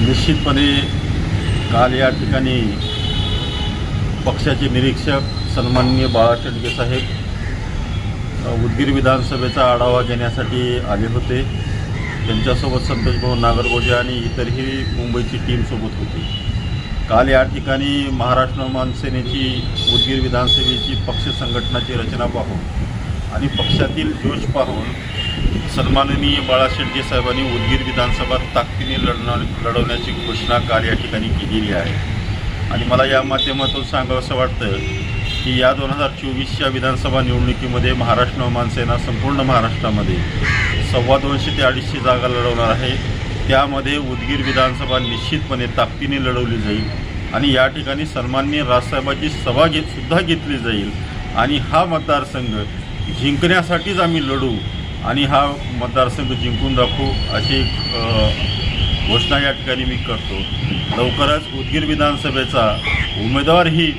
निश्चितपणे काल या ठिकाणी पक्षाचे निरीक्षक सन्माननीय बाळा साहेब उदगीर विधानसभेचा आढावा घेण्यासाठी आले होते. त्यांच्यासोबत संतोषभाऊ नागरगोजे आणि इतरही मुंबईची टीमसोबत होती. काल या ठिकाणी महाराष्ट्र नवमान सेनेची उदगीर विधानसभेची पक्ष संघटनाची रचना पाहून आणि पक्षातील जोश पाहून सन्माननीय बाळा शेडगे साहेबांनी उदगीर विधानसभा ताकदीने लढणार लढवण्याची घोषणा काल या ठिकाणी केलेली आहे. आणि मला या माध्यमातून सांगावं असं वाटतं की या दोन हजार चोवीसच्या विधानसभा निवडणुकीमध्ये महाराष्ट्र नवमान सेना संपूर्ण महाराष्ट्रामध्ये सव्वा दोनशे ते अडीचशे जागा लढवणार आहे. त्यामध्ये उदगीर विधानसभा निश्चितपणे ताकदीने लढवली जाईल आणि या ठिकाणी सन्माननीय राजसाहेबांची सभा घेत सुद्धा घेतली जाईल. आणि हा मतदारसंघ जिंकण्यासाठीच आम्ही लढू आणि हा मतदारसंघ जिंकून दाखवू अशी घोषणा या ठिकाणी मी करतो. लवकरच उदगीर विधानसभेचा उमेदवारही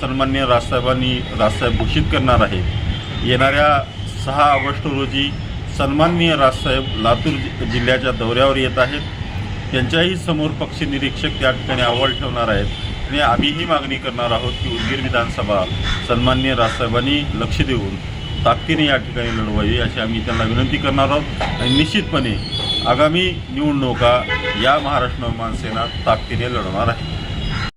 सन्मान्य राजसाहेबांनी राजसाहेब घोषित करणार आहेत येणाऱ्या सहा ऑगस्ट रोजी सन्माननीय राजसाहेब लातूर जि- जिल्ह्याच्या दौऱ्यावर येत आहेत. त्यांच्याही समोर पक्षी निरीक्षक त्या ठिकाणी अहवाल ठेवणार आहेत. आणि आम्हीही मागणी करणार आहोत की उदगीर विधानसभा सन्माननीय राजसाहेबांनी लक्ष देऊन ताकदीने या ठिकाणी लढवावी अशी आम्ही त्यांना विनंती करणार आहोत. आणि निश्चितपणे आगामी निवडणुका या महाराष्ट्र नवमान सेना ताकदीने लढवणार आहे